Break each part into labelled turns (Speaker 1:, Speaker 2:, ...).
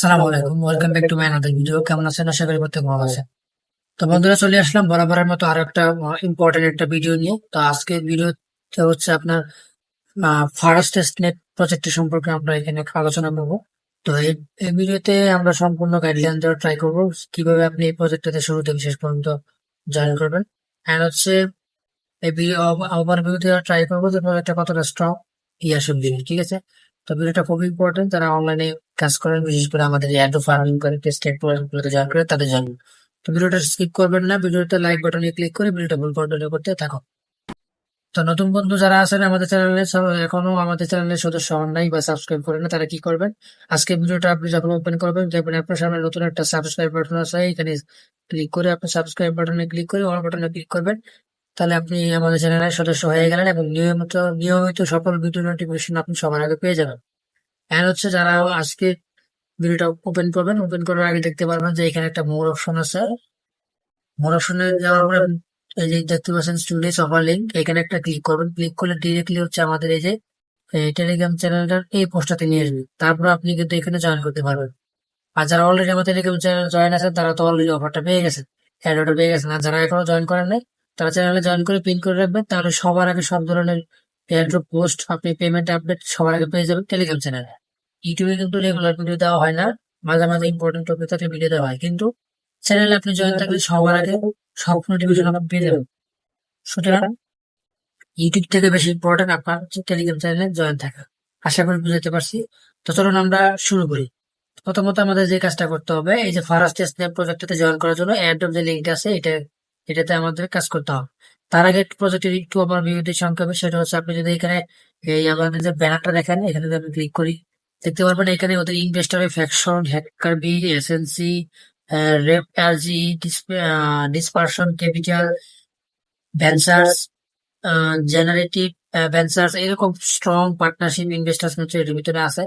Speaker 1: সালাম আলাইকুম welcome back to my another video কেমন আছেন? আশা করি প্রত্যেক ভালো আছেন। তো বন্ধুরা, চলে আসলাম বরাবরের মতো আরও একটা ইম্পর্টেন্ট একটা ভিডিও নিয়ে। তো আজকে ভিডিওতে হচ্ছে আপনার ফার্স্ট টেস্টনেট প্রজেক্টের সম্পর্কে আমরা এখানে আলোচনা করব। তো এই এই ভিডিওতে আমরা সম্পূর্ণ গাইডলাইন দেওয়ার ট্রাই করব। কীভাবে আপনি এই প্রজেক্টটাতে শুরু থেকে শেষ পর্যন্ত জয়েন করবেন। অ্যান্ড হচ্ছে, এই ভিডিও আমার ভিডিওতে ট্রাই করব যে প্রজেক্টটা কতটা স্ট্রং ইয়ার সব দিন ঠিক আছে? তো ভিডিওটা খুব ইম্পর্টেন্ট যারা অনলাইনে কাজ করেন, বিশেষ করে আমাদের অ্যাডো ফার্মিং করে টেস্টেড প্রজেক্টগুলোতে জয়েন করে তাদের জন্য। তো ভিডিওটা স্কিপ করবেন না, ভিডিওতে লাইক বাটনে ক্লিক করে ভিডিওটা ফুল কন্টিনিউ করতে থাকো। তো নতুন বন্ধু যারা আছেন আমাদের চ্যানেলে এখনও আমাদের চ্যানেলের সদস্য হন নাই বা সাবস্ক্রাইব করেন না, তারা কি করবেন? আজকে ভিডিওটা আপনি যখন ওপেন করবেন, দেখবেন আপনার সামনে নতুন একটা সাবস্ক্রাইব বাটন আছে, এখানে ক্লিক করে আপনি সাবস্ক্রাইব বাটনে ক্লিক করে অল বাটনে ক্লিক করবেন। তাহলে আপনি আমাদের চ্যানেলের সদস্য হয়ে গেলেন এবং নিয়মিত নিয়মিত সকল ভিডিও নোটিফিকেশন আপনি সবার আগে পেয়ে যাবেন। আর হচ্ছে যারা আজকে ভিডিওটা ওপেন করবেন ওপেন করার আগে দেখতে পারবেন যে এখানে একটা মোর অপশন আছে। মোর অপশনে যাওয়ার পরে এই যে দেখতে পাচ্ছেন স্টুডেন্ট অফার লিঙ্ক এখানে একটা ক্লিক করবেন। ক্লিক করলে ডিরেক্টলি হচ্ছে আমাদের এই যে টেলিগ্রাম চ্যানেলটার এই পোস্টটাতে নিয়ে আসবে। তারপর আপনি কিন্তু এখানে জয়েন করতে পারবেন। আর যারা অলরেডি আমাদের টেলিগ্রাম চ্যানেল জয়েন আছেন, তারা তো অলরেডি অফারটা পেয়ে গেছেন অ্যাডটা পেয়ে গেছেন। আর যারা এখনও জয়েন করেন নাই তারা চ্যানেলে জয়েন করে পিন করে রাখবেন, তাহলে সবার আগে সব ধরনের এয়ারড্রপ পোস্ট আপনি পেমেন্ট আপডেট সবার আগে পেয়ে যাবেন টেলিগ্রাম চ্যানেলে ইউটিউবে কিন্তু রেগুলার ভিডিও দেওয়া হয় না, মাঝে মাঝে ইম্পর্টেন্ট টপিক থেকে ভিডিও দেওয়া হয়। কিন্তু চ্যানেলে আপনি জয়েন থাকলে সবার আগে সব নোটিফিকেশন আপনি পেয়ে যাবেন। সুতরাং ইউটিউব থেকে বেশি ইম্পর্টেন্ট আপনার হচ্ছে টেলিগ্রাম চ্যানেলে জয়েন থাকা। আশা করি বুঝতে পারছি। তো চলুন আমরা শুরু করি। প্রথমত আমাদের যে কাজটা করতে হবে, এই যে ফারাস্ট স্ন্যাপ প্রজেক্টটাতে জয়েন করার জন্য অ্যাড্রপ যে লিঙ্কটা আছে, এটা এটাতে আমাদের কাজ করতে হবে। তার আগে প্রজেক্টের একটু আমার ভিডিওটি সংক্ষেপে সেটা হচ্ছে আপনি যদি এখানে এই আমাদের যে ব্যানারটা দেখেন, এখানে যদি আপনি ক্লিক করি, দেখতে পারবেন এখানে ওদের investor faction hacker B SNC rep RG dispersion capital ventures generative ventures এরকম স্ট্রং পার্টনারশিপ ইনভেস্টার্স কিন্তু এর ভিতরে আছে।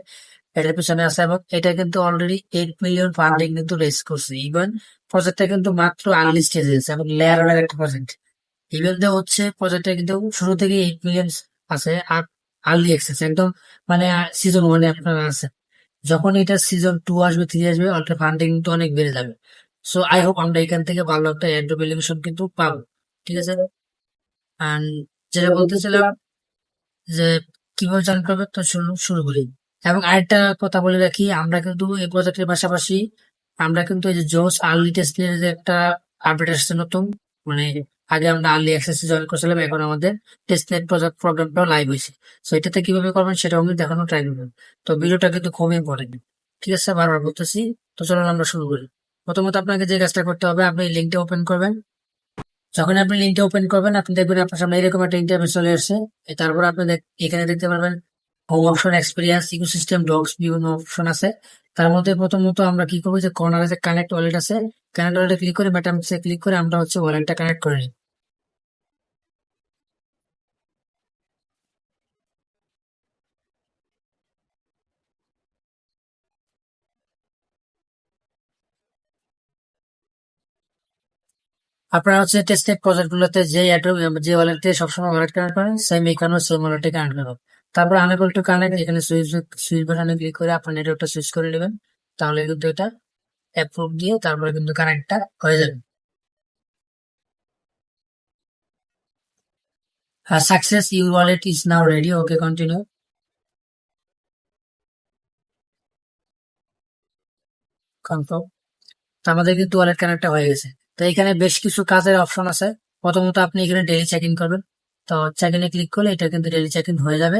Speaker 1: এটার পিছনে আছে এবং এটা কিন্তু অলরেডি এইট মিলিয়ন ফান্ডিং কিন্তু রেজ করছে। ইভেন প্রজেক্টটা কিন্তু মাত্র আর্লি স্টেজে আছে এবং লেয়ারের একটা প্রজেক্ট ইভেন যে হচ্ছে প্রজেক্টটা কিন্তু শুরু থেকে এইট মিলিয়ন আছে আর আর্লি অ্যাক্সেস একদম মানে সিজন ওয়ানে আপনারা আছে। যখন এটা সিজন টু আসবে থ্রি আসবে অলরেডি ফান্ডিং কিন্তু অনেক বেড়ে যাবে। সো আই হোপ আমরা এখান থেকে ভালো একটা এন্ড্রো ভ্যালুয়েশন কিন্তু পাবো। ঠিক আছে? আর যেটা বলতেছিলাম যে কীভাবে জয়েন করবে, তো শুরু শুরু করি। এবং আরেকটা কথা বলে রাখি, আমরা কিন্তু এই প্রজেক্টের পাশাপাশি আমরা কিন্তু এই যে জোস আর্লি টেস্টের যে একটা আপডেট আসছে নতুন মানে আগে আমরা আর্লি অ্যাক্সেস জয়েন করেছিলাম, এখন আমাদের টেস্ট নেট প্রজেক্ট প্রোগ্রামটাও লাইভ হয়েছে। সো এটাতে কীভাবে করবেন সেটাও আমি দেখানো ট্রাই করবেন। তো ভিডিওটা কিন্তু খুবই ইম্পর্টেন্ট ঠিক আছে, বারবার বলতেছি, তো চলুন আমরা শুরু করি। প্রথমত আপনাকে যে কাজটা করতে হবে, আপনি লিঙ্কটা ওপেন করবেন। যখন আপনি লিঙ্কটা ওপেন করবেন, আপনি দেখবেন আপনার সামনে এরকম একটা ইন্টারফেস চলে আসছে। তারপর আপনি এখানে দেখতে পারবেন home option experience ecosystem docs বিভিন্ন অপশন আছে। তার মধ্যে প্রথমত আমরা কি করব যে কর্নারে যে কানেক্ট ওয়ালেট আছে কানেক্ট ওয়ালেটে ক্লিক করে মেটামিক্সে ক্লিক করে আমরা হচ্ছে ওয়ালেটটা কানেক্ট করে নিই। আপনারা হচ্ছে প্রজেক্ট গুলোতে যে যে ওয়ালেটে সবসময় ওয়ালেট কানেক্ট করেন সেম এখানেও সেম ওয়ালেটে কানেক্ট করবেন। তারপর আনেবল টু কানেক্ট এখানে সুইচ সুইচ বাটনে ক্লিক করে আপনার নেটওয়ার্কটা সুইচ করে নেবেন। তাহলে কিন্তু এটা অ্যাপ্রুভ দিয়ে তারপরে কিন্তু কানেক্টটা হয়ে যাবে। আর success your wallet is now ready okay continue confirm আমাদের কিন্তু ওয়ালেট কানেক্টটা হয়ে গেছে। তো এখানে বেশ কিছু কাজের অপশন আছে। প্রথমত আপনি এখানে ডেলি চেক ইন করবেন। তো চেক ইনে ক্লিক করলে এটা কিন্তু ডেলি চেক ইন হয়ে যাবে।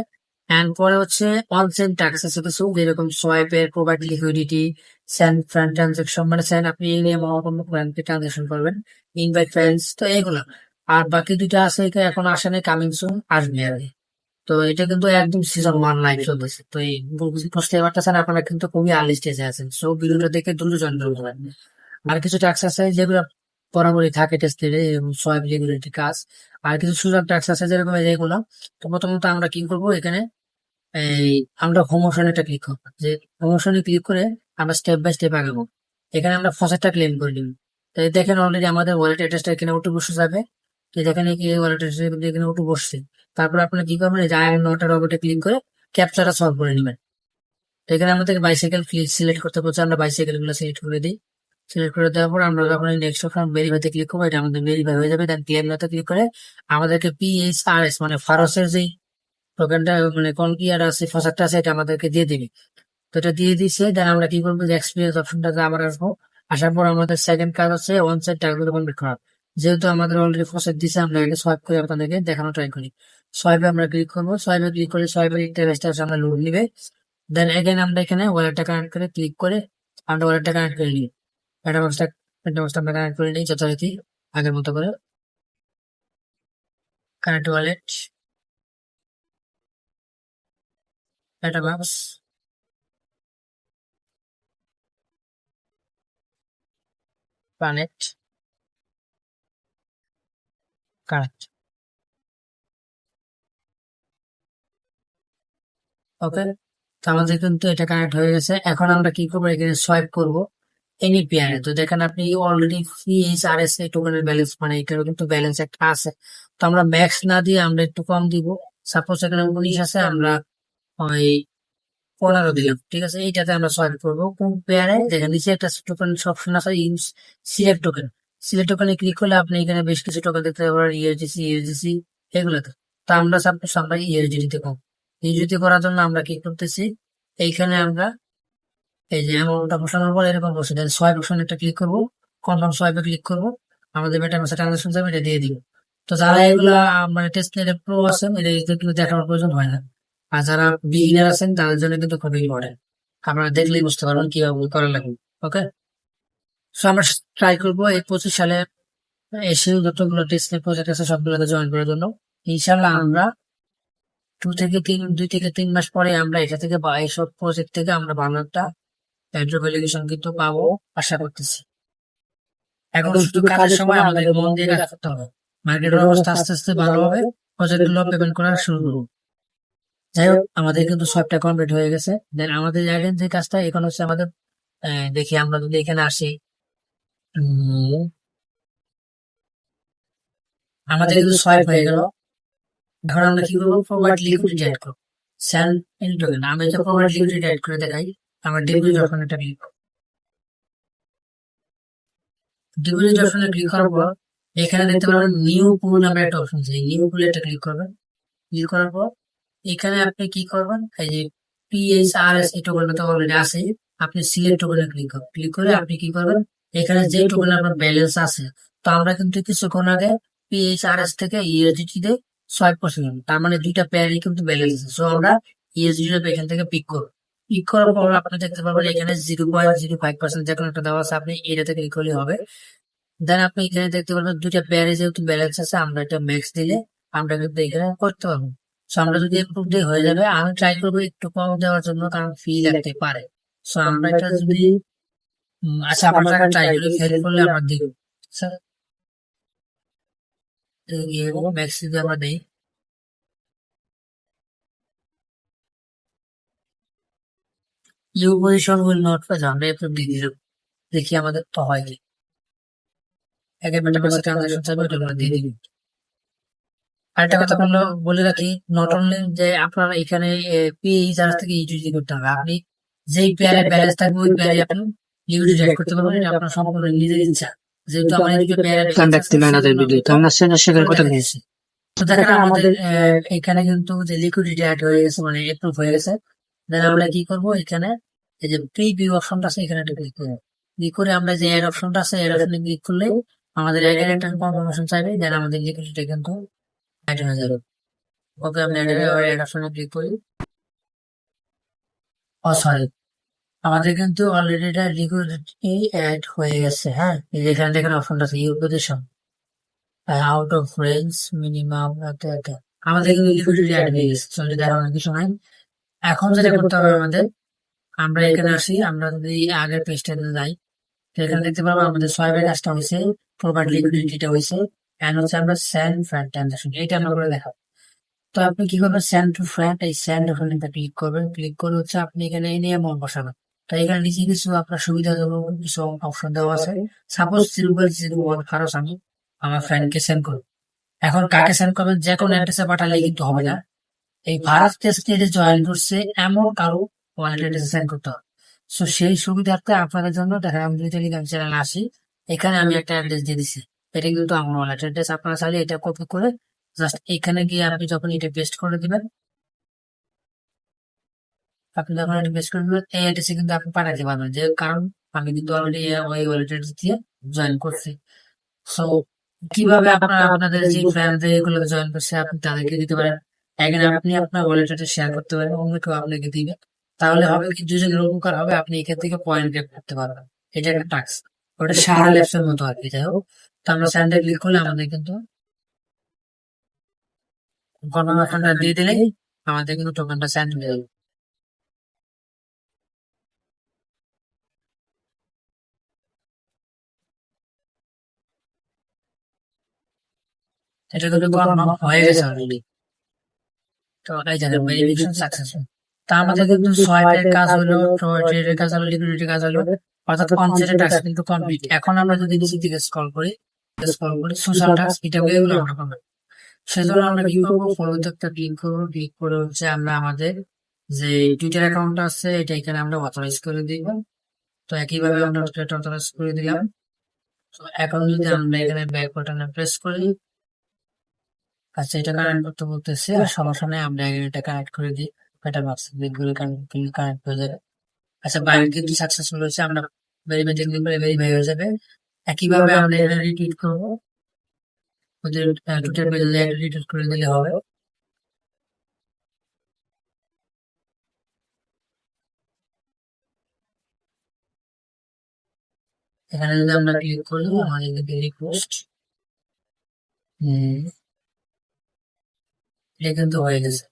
Speaker 1: অ্যান্ড পরে হচ্ছে অন সেন ট্যাক্স আছে কিছু যেরকম সোয়াইপের provide liquidity send friend transaction মানে সেন্ড আপনি কোনো ব্যাংকে ট্রানজেকশন করবেন ইনভাইট ফ্রেন্ডস তো এগুলো। আর বাকি দুইটা আছে এখন আসে নাই কামিং সুন আসবে আর তো এটা কিন্তু একদম সিজন ওয়ান লাইভ চলতেছে। তো এই বুঝতে পারতেছেন আপনারা কিন্তু খুবই আর্লি স্টেজে আছেন। সো ভিডিওটা দেখে দ্রুত জয়েন করতে পারেন আর কিছু ট্যাক্স আছে যেগুলো বরাবরই থাকে টেস্টের সোয়াইপ রেগুলেটরি কাজ আর কিছু সুযোগ ট্যাক্স আছে যেরকম যেগুলো তো প্রথমত আমরা কি করব এখানে, এই, আমরা হোম অপশনে ক্লিক করব। যে হোম অপশনে ক্লিক করে আমরা স্টেপ বাই স্টেপ আগাবো। এখানে আমরা ফসেটটা ক্লেম করে নিব। তাই দেখেন অলরেডি আমাদের ওয়ালেট অ্যাড্রেসটা এখানে উঠে বসে যাবে। তো দেখেন কি ওয়ালেট অ্যাড্রেস এখানে উঠে বসছে। তারপর আপনি কি করবেন যে আই নটা রবটে ক্লিক করে ক্যাপচারটা সলভ করে নেবেন। এখানে আমাদের বাইসাইকেল সিলেক্ট করতে বলছে, আমরা বাইসাইকেলগুলো সিলেক্ট করে দিই। সিলেক্ট করে দেওয়ার পর আমরা যখন নেক্সট অপশন ভেরিফাইতে ক্লিক করব, এটা আমাদের ভেরিফাই হয়ে যাবে। দেন ক্লেম নাতে ক্লিক করে আমাদেরকে পিএইচ আর এস মানে ফারসের যেই টোকেনটা মানে কোন আর আছে ফসারটা আছে, এটা আমাদেরকে দিয়ে দিবে। তো এটা দিয়ে দিচ্ছে দেন আমরা কি করব, যে এক্সপিরিয়েন্স অপশনটাতে আবার আসব। আসার পর আমাদের সেকেন্ড কাজ হচ্ছে ওয়ান সাইড টাকাগুলো কমপ্লিট করা। যেহেতু আমাদের অলরেডি ফসার দিছে, আমরা এটা সোয়াইপ করে আপনাদেরকে দেখানো ট্রাই করি। সোয়াইপে আমরা ক্লিক করব সোয়াইপে ক্লিক করে সোয়াইপের ইন্টারেস্ট আছে আমরা লোন নিবে। দেন এগেন আমরা এখানে ওয়ালেটটা কানেক্ট করে ক্লিক করে আমরা ওয়ালেটটা কানেক্ট করে নিই। অ্যাডভান্সটা অ্যাডভান্সটা আমরা কানেক্ট করে নিই যথারীতি আগের মতো করে। Connect wallet advance connect connect okay তো আমাদের কিন্তু এটা কানেক্ট হয়ে গেছে। এখন আমরা কি করব? এখানে সোয়াইপ করব। এনি পেয়ারে তো দেখেন আপনি অলরেডি ফিএইচ আর এস টোকেনের ব্যালেন্স মানে এটারও কিন্তু ব্যালেন্স একটা আছে। তো আমরা ম্যাক্স না দিয়ে আমরা একটু কম দিব। সাপোজ এখানে উনিশ আছে, আমরা ওই পনেরো দিলাম। ঠিক আছে? এইটাতে আমরা সোয়াইপ করব। কোন পেয়ারে দেখেন, নিচে একটা টোকেন অপশন আছে ইউজ সিলেক্ট টোকেন সিলেক্ট টোকেনে ক্লিক করলে আপনি এখানে বেশ কিছু টোকেন দেখতে পারেন ইউএসডিসি ইউএসডিসি এগুলোতে। তো আমরা সাপোজ আমরা ইউএসডিতে কম। ইউএসডিতে করার জন্য আমরা কি করতেছি? এইখানে আমরা এই যে অ্যামাউন্টটা বসানোর পর এরকম বসে দেন। সোয়াইপ অপশন একটা ক্লিক করব। কনফার্ম সোয়াইপে ক্লিক করব। আমাদের বেটার মাসে ট্রানজাকশন যাবে এটা দিয়ে দিব। তো যারা এগুলা মানে টেস্ট নেটে প্রো আছেন এটা কিন্তু দেখানোর প্রয়োজন হয় না। আর যারা বিগিনার আছেন তাদের জন্য কিন্তু খুবই ইম্পর্টেন্ট আপনারা দেখলেই বুঝতে পারবেন কীভাবে করা লাগবে। ওকে সো আমরা ট্রাই করব এই পঁচিশ সালে এসে যতগুলো টেস্ট নেট প্রজেক্ট আছে সবগুলোতে জয়েন করার জন্য। ইনশাল্লাহ আমরা টু থেকে তিন দুই থেকে তিন মাস পরে আমরা এটা থেকে বা এইসব প্রজেক্ট থেকে আমরা ভালো একটা অ্যাড্রো ভ্যালিডেশন কিন্তু পাবো আশা করতেছি। এখন শুধু কাজের সময় আমাদের মন দিয়ে কাজ করতে হবে। মার্কেটের অবস্থা আস্তে আস্তে ভালো হবে প্রজেক্টগুলো পেমেন্ট করা শুরু করব। যাই হোক আমাদের কিন্তু সবটা কমপ্লিট হয়ে গেছে। দেন আমাদের জায়গায় যে কাজটা এখন হচ্ছে আমাদের দেখি আমরা যদি এখানে আসি। আমাদের কিন্তু সোয়াইপ হয়ে গেল। এখন আমরা কি করব? ফরওয়ার্ড লিকুইডিটি অ্যাড করব। স্যান্ড ইন্টোকেন আমি যে ফরওয়ার্ড লিকুইডিটি অ্যাড করে দেখাই। আমার ডিগ্রি যখন এটা ক্লিক ডিগ্রি যখন ক্লিক করার পর এখানে দেখতে পারবেন নিউ পুল নামে একটা অপশন আছে। নিউ পুলে একটা ক্লিক করবেন। ক্লিক করার পর এখানে আপনি কি করবেন? এই যে পিএস আর এস এই টোকেনটা তো অলরেডি আছে। আপনি সিলেক্ট টোকেনে ক্লিক করবেন। ক্লিক করে আপনি কি করবেন? এখানে যে টোকেন আপনার ব্যালেন্স আছে তো আমরা কিন্তু কিছুক্ষণ আগে পিএইচ আর এস থেকে ইউএসডিটি তে সোয়াইপ করছিলাম। তার মানে দুইটা পেয়ারই কিন্তু ব্যালেন্স আছে। সো আমরা ইউএসডিটি এখান থেকে পিক করব। পিক করার পর আপনি দেখতে পাবেন এখানে zero point zero five percent যে কোনো একটা দেওয়া আছে আপনি এটাতে ক্লিক করলে হবে। দেন আপনি এখানে দেখতে পাবেন দুইটা পেয়ারে যেহেতু ব্যালেন্স আছে আমরা এটা ম্যাক্স দিলে আমরা কিন্তু এখানে করতে পারব। সো আমরা যদি ইমপ্রুভ দিয়ে হয়ে যাবে আমি ট্রাই করব একটু কম দেওয়ার জন্য কারণ ফি লাগতে পারে। সো আমরা এটা যদি আচ্ছা আমরা ট্রাই করি ফেল করলে আমরা দিব স্যার ম্যাক্স যদি আমরা দেই। একটু দিয়ে দিলাম দেখি আমাদের তো হয় কি একে মেটা ট্রানজাকশন চাইবে ওটা দিয়ে দিবি আরেকটা কথা বলল বলে রাখি নট অনলি যে আপনার এখানে পি চার্জ থেকে করতে হবে আপনি যেই পেয়ারে ব্যালেন্স থাকবে ওই পেয়ারে আপনি অ্যাড করতে পারবেন এটা আপনার সম্পূর্ণ নিজের ইচ্ছা। যেহেতু আমার এদিকে পেয়ারে
Speaker 2: দেখতে ম্যানেজার ভিডিও তো আমরা সেটা শেখার কথা নিয়েছি
Speaker 1: তো দেখেন আমাদের এখানে কিন্তু যে লিকুইডিটি অ্যাড হয়ে গেছে মানে অ্যাপ্রুভ হয়ে গেছে দেন আমরা কি করব? এখানে এই যে প্রিভিউ অপশনটা আছে, এখানে একটা ক্লিক করব। ক্লিক করে আমরা যে এড অপশনটা আছে এড অপশনে ক্লিক করলে আমাদের এড একটা কনফার্মেশন চাইবে দেন আমাদের লিকুইডিটি কিন্তু অ্যাড হয়ে যাবে। ওকে আমরা এড অপশনে ক্লিক করি। ও সরি আমাদের কিন্তু অলরেডি এটা লিকুইডিটি অ্যাড হয়ে গেছে হ্যাঁ? এই যে এখানে দেখেন অপশনটা আছে you position out of range minimum আমাদের কিন্তু লিকুইডিটি অ্যাড হয়ে গেছে। চলে দেখানোর কিছু নাই। এখন যেটা করতে হবে আমাদের আমরা এখানে আসি আমরা যদি আগের পেজটাতে যাই তো এখানে দেখতে পাবো আমাদের সোয়াইপের কাজটা হয়েছে প্রপার লিকুইডিটিটা হয়েছে এন্ড হচ্ছে আমরা স্যান্ড ফ্রেন্ড ট্রানজাকশন এটা আমরা করে দেখাবো। তো আপনি কি করবেন স্যান্ড টু ফ্রেন্ড এই স্যান্ড ওখানে ক্লিক করবেন ক্লিক করে হচ্ছে আপনি এখানে এই নিয়ে মন বসাবেন। তো এখানে নিচে কিছু আপনার সুবিধা কিছু অপশন দেওয়া আছে। সাপোজ পয়েন্ট জিরো ওয়ান খারস আমি আমার ফ্রেন্ডকে সেন্ড করব এখন কাকে সেন্ড করবেন যে কোনো অ্যাড্রেসে পাঠালে কিন্তু হবে না। এই ভারত টেস্ট জয়েন করছে এমন কারও ওয়ালেট সেন্ড করতে হবে। সো সেই সুবিধার্থে আপনাদের জন্য দেখা আমি যদি টেলিগ্রাম চ্যানেলে আসি, এখানে আমি একটা অ্যাড্রেস দিয়ে দিচ্ছি এটা কিন্তু আমার ওয়ালেট অ্যাড্রেস আপনারা চাইলে এটা কপি করে জাস্ট এখানে গিয়ে আপনি যখন এটা পেস্ট করে দিবেন, আপনি যখন এটা পেস্ট করে দিবেন, এই অ্যাড্রেসে কিন্তু আপনি পাঠাতে পারবেন। যে কারণ আমি কিন্তু অলরেডি ওই ওয়ালেট অ্যাড্রেস দিয়ে জয়েন করছি। সো কীভাবে আপনারা আপনাদের যে ফ্রেন্ডদের এগুলো জয়েন করছে, আপনি তাদেরকে দিতে পারেন। এখানে আপনি আপনার ওয়ালেটটা শেয়ার করতে পারেন অন্য কেউ আপনাকে দিবে। তাহলে হবে কি দুজনের উপকার হবে আপনি এখান থেকে পয়েন্ট গেট করতে পারবেন। এটা একটা টাক্স ওটা সারা ল্যাপসের মতো আর কি যাই হোক। তো আমরা স্যান্ডে ক্লিক করলে আমাদের কিন্তু দিয়ে দিলেই আমাদের কিন্তু টোকেনটা স্যান্ড হয়ে যাবে। এটা কিন্তু কনফার্ম হয়ে গেছে অলরেডি তো সাকসেসফুল তা আমাদের কিন্তু সোয়াইপের কাজ হলো ট্রেডের কাজ হলো লিকুইডিটির কাজ হলো অর্থাৎ কনসেন্টের টাস্ক কিন্তু কমপ্লিট এখন আমরা যদি নিচের দিকে স্ক্রল করি স্ক্রল করি সোশ্যাল টাস্ক এটা এগুলো আমরা করব সেজন্য আমরা কি করব? ফলোতে একটা ক্লিক করব ক্লিক করে হচ্ছে আমরা আমাদের যে টুইটার অ্যাকাউন্ট আছে এটা এখানে আমরা অথরাইজ করে দিব। তো একইভাবে আমরা অথরাইজ করে দিলাম। তো এখন যদি আমরা এখানে ব্যাক বাটনে প্রেস করি আচ্ছা এটা কানেক্ট করতে বলতেছে আর সমস্যা নেই আমরা আগে এটা কানেক্ট করে দিই। এটা বাক্স বিটগুলো কানেক্ট হয়ে যাবে আচ্ছা বাইরে কিন্তু সাকসেসফুল হয়েছে আমরা ভেরিফাই ক্লিক করে ভেরিফাই হয়ে যাবে। একইভাবে আমরা এটা রিটুইট করব। ওদের টুইটার পেজে রিটুইট করে দিলে হবে। এখানে যদি আমরা ক্লিক করি আমাদের রিকোয়েস্ট এটা কিন্তু হয়ে গেছে।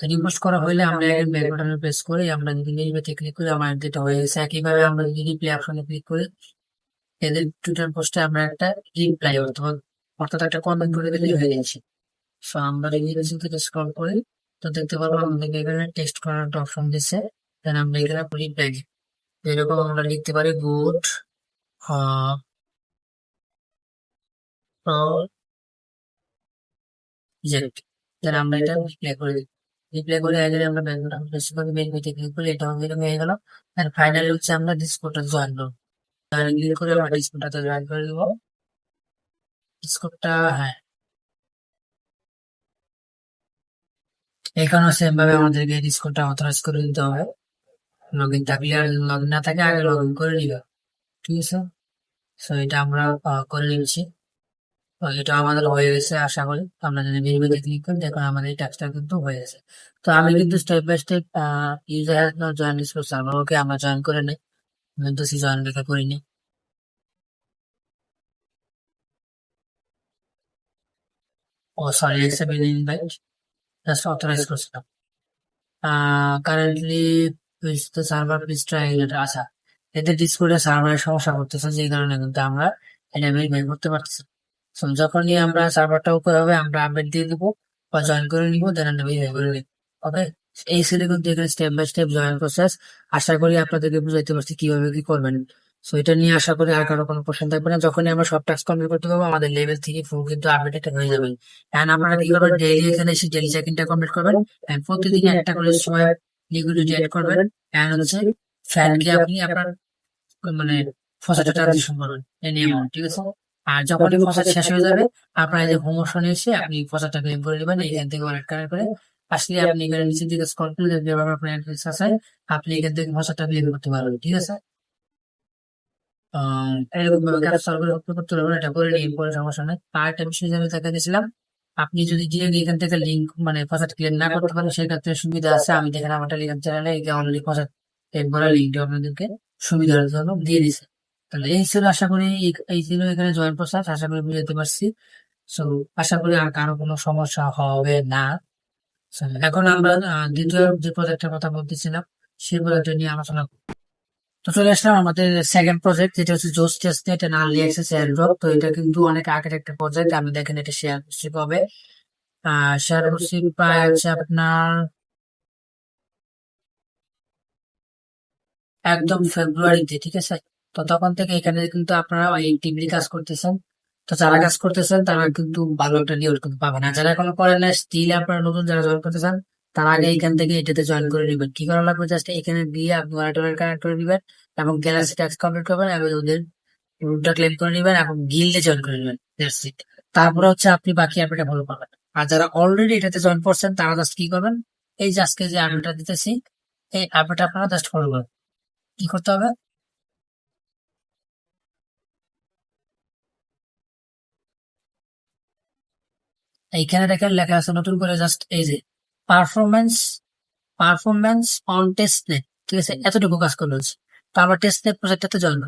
Speaker 1: তো রিকোয়েস্ট করা হলে আমরা এখানে ব্যাক বাটনে প্রেস করি আমরা যদি নির্বাচনে ক্লিক করি, আমার যেটা হয়ে গেছে, একইভাবে আমরা যদি রিপ্লাই অপশনে ক্লিক করি, এদের টুইটার পোস্টে আমরা একটা রিপ্লাই অথবা অর্থাৎ একটা কমেন্ট করে দিলে হয়ে গেছে। সো আমরা রিভিউশন থেকে স্ক্রল করি, তো দেখতে পারব আমাদের এখানে টেস্ট করার একটা অপশন দিচ্ছে দেন আমরা এখানে রিপ্লাই এরকম আমরা লিখতে পারি গুড জেড দেন আমরা এটা রিপ্লাই করে দিই। রিপ্লাই করে আগে আমরা বেশি করে মেন পেজে ক্লিক করি এটা এরকম হয়ে গেল। আর ফাইনালি হচ্ছে আমরা ডিসকোডটা জয়েন করব। জয়েন ক্লিক করে আমরা ডিসকোডটাতে জয়েন করে দিব। ডিসকোডটা হ্যাঁ। এখানেও সেম ভাবে আমাদেরকে ডিসকোডটা অথরাইজ করে দিতে হবে। লগ ইন থাকলে আর লগ না থাকে আগে লগ ইন করে নিবে। ঠিক আছে? সো এটা আমরা করে নিচ্ছি। তো এটা আমাদের হয়ে গেছে আশা করি। আমরা যদি ভেরিফাইতে ক্লিক করি দেখুন আমাদের এই টাস্কটা কিন্তু হয়ে গেছে। তো আমি কিন্তু step by step user join Discord server okay আমরা জয়েন করে নিই। কিন্তু সি জয়েন লেখা করিনি। ও sorry accept invite just authorize করছিলাম currently the server please try আচ্ছা এদের ডিসকোডে সার্ভারের সমস্যা করতেছে যে কারণে কিন্তু আমরা এটা ভেরিফাই করতে পারতেছি যখনই আমরা সার্ভারটা উপরে হবে, আমরা আপডেট দিয়ে দিব বা জয়েন করে নিব দেন ওকে এই ছিল কিন্তু এখানে step by step join process আশা করি আপনাদেরকে বুঝাইতে পারছি কীভাবে কি করবেন। সো এটা নিয়ে আশা করি আর কারও কোনো প্রশ্ন থাকবে না। যখনই আমরা সব টাস্ক কমপ্লিট করতে পারব, আমাদের লেভেল থেকে ফুল কিন্তু আপডেট হয়ে যাবে। এন্ড আপনারা কি করবেন ডেইলি এখানে এসে ডেইলি চেকিংটা কমপ্লিট করবেন? এন্ড প্রতিদিন একটা করে সময় লিকুইডিটি অ্যাড করবেন। এন্ড হচ্ছে ফ্যানকে আপনি আপনার মানে ফসলটা ট্রানজিশন করবেন। এই নিয়ে ঠিক আছে? আর যখন ফসল শেষ হয়ে যাবে আপনার যে হোম অপশনে এসে আপনি ফসলটা ক্লেম করে নেবেন এখান থেকে ওয়ালেট কানেক্ট করে আসলে আপনি এখানে নিচের দিকে স্ক্রল করে দেখতে পাবেন আপনার অ্যাড্রেস আছে আপনি এখান থেকে ফসলটা ক্লেম করতে পারবেন ঠিক আছে? এরকম ভাবে কাজ সলভ করে upload করতে পারবেন এটা করে নিয়ে পরে সমস্যা নেই। আর একটা বিষয় আমি দেখা দিয়েছিলাম আপনি যদি এখান থেকে লিঙ্ক মানে ফসল ক্লিয়ার না করতে পারেন সেক্ষেত্রে সুবিধা আছে। আমি দেখেন আমার টেলিগ্রাম চ্যানেলে অনলি ফসল ক্লেম করার লিঙ্কটা আপনাদেরকে সুবিধার জন্য দিয়ে দিছে তাহলে এই ছিল আশা করি এই- ছিল এখানে জয়েন প্রসেস আশা করি বুঝতে পারছি। সো আশা করি আর কারও কোনো সমস্যা হবে না। এখন আমরা দ্বিতীয় যে প্রজেক্টের কথা বলতেছিলাম, সেই প্রজেক্ট নিয়ে আলোচনা করব। তো চলে আসলাম আমাদের সেকেন্ড প্রজেক্ট যেটা হচ্ছে জোস টেস্ট এটা আর্লি অ্যাক্সেস এয়ারড্রপ তো এটা কিন্তু অনেক আগের একটা প্রজেক্ট আমি দেখেন এটা শেয়ার করছি কবে। শেয়ার করছি প্রায় হচ্ছে আপনার একদম ফেব্রুয়ারিতে ঠিক আছে? তো তখন থেকে এখানে কিন্তু আপনারা এই অ্যাক্টিভলি কাজ করতেছেন। তো যারা কাজ করতেছেন, তারা কিন্তু ভালো একটা রিওয়ার্ড কিন্তু পাবেন। আর যারা এখনও করেন না স্টিল আপনারা নতুন যারা জয়েন করতে চান তার আগে এখান থেকে এটাতে জয়েন করে নেবেন। কি করা লাগবে? জাস্ট এখানে দিয়ে আপনি ওয়ালেট কানেক্ট করে দিবেন এবং গ্যালাক্সি ট্যাক্স কমপ্লিট করবেন এবং ওদের রুটটা ক্লেম করে নেবেন এবং গিল্ডে জয়েন করে নেবেন। তারপরে হচ্ছে আপনি বাকি আপডেটটা ভালো পাবেন আর যারা অলরেডি এটাতে জয়েন করছেন, তারা জাস্ট কি করবেন? এই আজকে যে আপডেটটা দিতেছি, এই আপডেট আপনারা জাস্ট ফলো করবেন। কি করতে হবে? এইখানে দেখেন লেখা আছে নতুন করে জাস্ট এই যে performance performance on testnet ঠিক আছে? এতটুকু কাজ করল তো আমরা টেস্ট নেট প্রজেক্টটাতে করব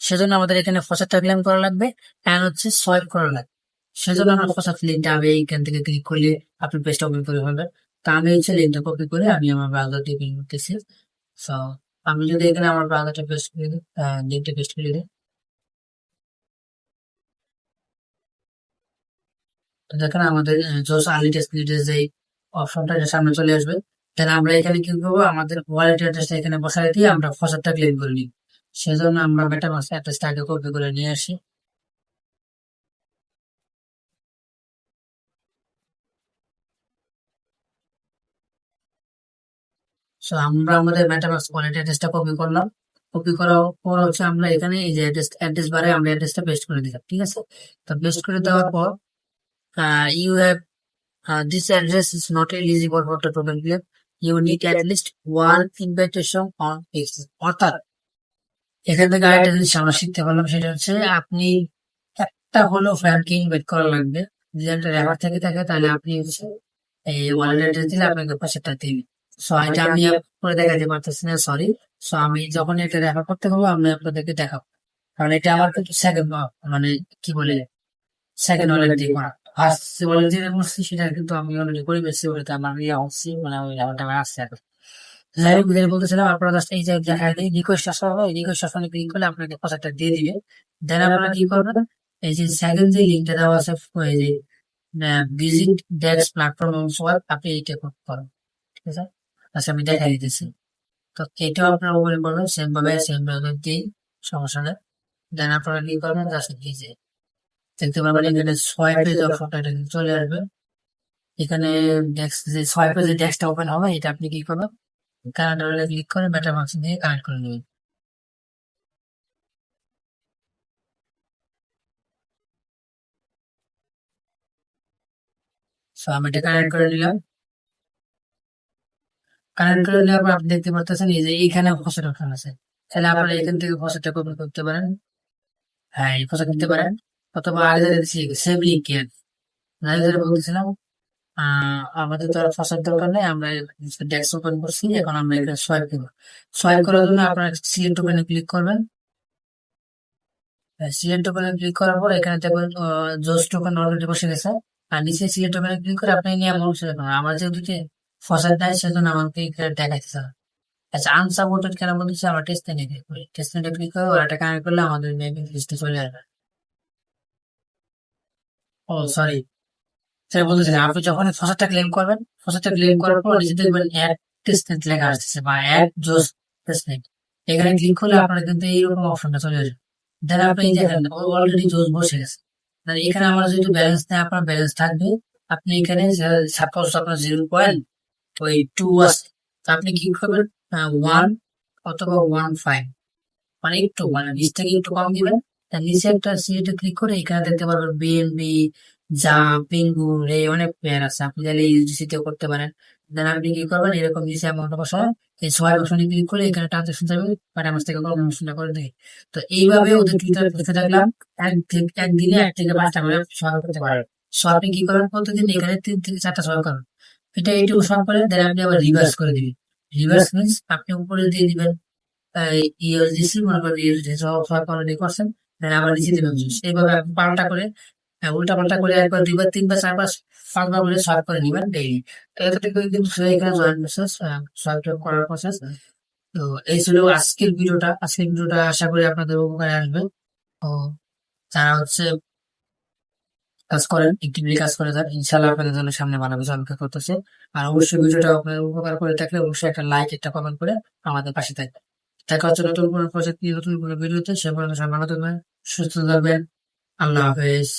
Speaker 1: সেজন্য আমাদের এখানে ফসারটা ক্লেম করা লাগবে অ্যান্ড হচ্ছে সোয়াইপ করা লাগবে। সেজন্য আমরা ফসার লিঙ্কটা আমি এইখান থেকে ক্লিক করলে আপনি পেজটা ওপেন করে ফেলবেন। তা আমি হচ্ছে লিঙ্কটা কপি করে আমি আমার দিয়ে বের করতেছি। সো আমি যদি এখানে আমার ব্রাউজারটা পেস্ট করে দিই লিঙ্কটা পেস্ট করে দিই দেখেন আমাদের যে অপশনটা সামনে চলে আসবে। তাহলে আমরা এখানে কি করব? আমাদের ওয়ালেট অ্যাড্রেসটা এখানে বসাই দিয়ে আমরা ফসারটা ক্লেম করে নিই। সেজন্য আমরা মেটামাক্স অ্যাড্রেসটা আগে কপি করে নিয়ে আসি। আমরা আমাদের মেটামাক্স ওয়ালেট অ্যাড্রেসটা কপি করলাম। কপি করার পর হচ্ছে আমরা এখানে এই যে অ্যাড্রেস অ্যাড্রেস বারে আমরা অ্যাড্রেসটা পেস্ট করে দিলাম, ঠিক আছে? তো পেস্ট করে দেওয়ার পর you have this address is not eligible for the total claim you need at least one invitation on fix অর্থাৎ এখান থেকে আরেকটা জিনিস আমরা শিখতে পারলাম সেটা হচ্ছে আপনি একটা হলো ফ্রেন্ডকে ইনভাইট করা লাগবে। যদি একটা রেফার থেকে থাকে তাহলে আপনি হচ্ছে এই ওয়ালেট অ্যাড্রেস দিলে আপনাকে পাশেরটা দিবে। সো এটা আমি করে দেখাতে পারতেছি না সরি সো আমি যখন এটা রেফার করতে পারব আমি আপনাদেরকে দেখাবো। কারণ এটা আমার কিন্তু সেকেন্ড মানে কি বলে সেকেন্ড ওয়ালেট দিয়ে করা। ওয়ালেট দিয়ে সেটা কিন্তু আমি অলরেডি করে, বেশি বলতে আমার ইয়ে হচ্ছে মানে ওই আমার আসছে এখন। যাই হোক যেটা বলতেছিলাম, আপনারা জাস্ট এই যে দেখা রিকোয়েস্ট আসা হবে রিকোয়েস্ট আসানে ক্লিক করলে আপনাকে দিয়ে দিবে। দেন আপনারা কি করবেন, এই যে সেকেন্ড যে লিঙ্কটা দেওয়া আছে এই যে ভিজিট ডেক্স প্ল্যাটফর্ম সোয়াপ আপনি এইটা করতে পারেন ঠিক আছে? আচ্ছা আমি দেখাই দিতেছি। তো এটাও আপনারা ওপেন করবেন সেম ভাবে সেম ভাবে দিই সমস্যা নেই। দেন আপনারা কি করবেন জাস্ট দেখতে পারবেন এখানে সোয়াইপে যে অপশনটা চলে আসবে। এখানে ডেস্ক যে সোয়াইপে যে ডেস্কটা ওপেন হবে এটা আপনি কি করবেন? কানেক্ট হলে ক্লিক করে মেটামাক্স দিয়ে কানেক্ট করে নেবেন। সো আমি এটা কানেক্ট করে নিলাম। কানেক্ট করে নেওয়ার পর আপনি দেখতে পাচ্ছেন এই যে এইখানে ফসল অপশন আছে। তাহলে আপনারা এখান থেকে ফসলটা কপি করতে পারেন। হ্যাঁ এই ফসল করতে পারেন। অথবা সেভ লিঙ্ক কেয়ার। আমি যেটা বলতেছিলাম আমাদের তো আর ফসার দরকার নেই, আমরা ডেস্ক ওপেন করছি, এখন আমরা এটা সোয়াইপ দেবো সোয়াইপ করার জন্য আপনারা সিলেক্ট টোকেনে ক্লিক করবেন। সিলেক্ট টোকেনে ক্লিক করার পর এখানে দেখবেন জোস টোকেন অলরেডি বসে গেছে। আর নিচে সিলেক্ট টোকেনে ক্লিক করে আপনি নিয়ে আমার সেটা করবেন আমার যেহেতু ফসার দেয়, সেজন্য আমাকে এখানে না। আচ্ছা আনসাপোর্টেড কেন বলতেছি? আমরা টেস্ট নিয়ে ক্লিক করি। টেস্ট ক্লিক করে ওটা কানেক্ট করলে আমাদের মেবি লিস্টে চলে আসবে। ও সরি সেটা বলতেছিলাম আপনি যখন ফসারটা ক্লেম করবেন ফসারটা ক্লেম করার পর নিচে দেখবেন অ্যাড টেস্টনেট লেখা আসছে বা অ্যাড জোস টেস্টনেট এখানে ক্লিক করলে আপনার কিন্তু এইরকম অপশনটা চলে আসবে। দেন আপনি দেখেন অলরেডি জোস বসে গেছে। এখানে আমার যদি ব্যালেন্স নেই আপনার ব্যালেন্স থাকবে। আপনি এখানে সাপোজ আপনার জিরো পয়েন্ট ওই টু আছে। আপনি কি করবেন? ওয়ান অথবা ওয়ান ফাইভ মানে একটু মানে নিচ থেকে একটু কম দিবেন। নিচে একটা সিলেক্টে ক্লিক করে এখানে দেখতে পারবেন বিএনবি জা পেঙ্গু এই অনেক প্লেয়ার আছে। আপনি চাইলে ইউজিসিতেও করতে পারেন। দেন আপনি কি করবেন? এরকম নিচে অ্যামাউন্ট বসায় এই ছয় অপশনে ক্লিক করে এখানে ট্রানজাকশন যাবে বাট আমার থেকে কোনো অপশনটা করে দেয় তো এইভাবে ওদের টুইটার দেখতে থাকলাম। এক একদিনে এক থেকে পাঁচটা করে সহায় করতে পারেন সো আপনি কি করবেন প্রতিদিন এখানে তিন থেকে চারটা সহায় করবেন এটা এইটুকু সহায় করে দেন আপনি আবার রিভার্স করে দিবেন। রিভার্স মিনস আপনি উপরে দিয়ে দিবেন। ইউএসডিসি মনে করেন ইউএসডিসি সহায় অলরেডি করছেন আবার এইভাবে আপনি পাল্টা করে উল্টা পাল্টা করে একবার দুইবার তিনবার চারবার পাঁচবার করে সলভ করে নিবেন ডেইলি তো এতটুকু কিন্তু এখানে প্রসেস সলভ করার প্রসেস তো এই ছিল আজকের ভিডিওটা। আজকের ভিডিওটা আশা করি আপনাদের উপকারে আসবে। তো যারা হচ্ছে কাজ করেন একটিভলি কাজ করে যান ইনশাল্লাহ আপনাদের জন্য সামনে ভালো কিছু অপেক্ষা করতেছে। আর অবশ্যই ভিডিওটা আপনাদের উপকার করে থাকলে অবশ্যই একটা লাইক একটা কমেন্ট করে আমাদের পাশে থাকবেন। দেখা হচ্ছে নতুন কোনো প্রজেক্ট নিয়ে, নতুন কোনো ভিডিওতে, সে পর্যন্ত ভালো থাকবেন, সুস্থ থাকবেন। আল্লাহ হাফেজ।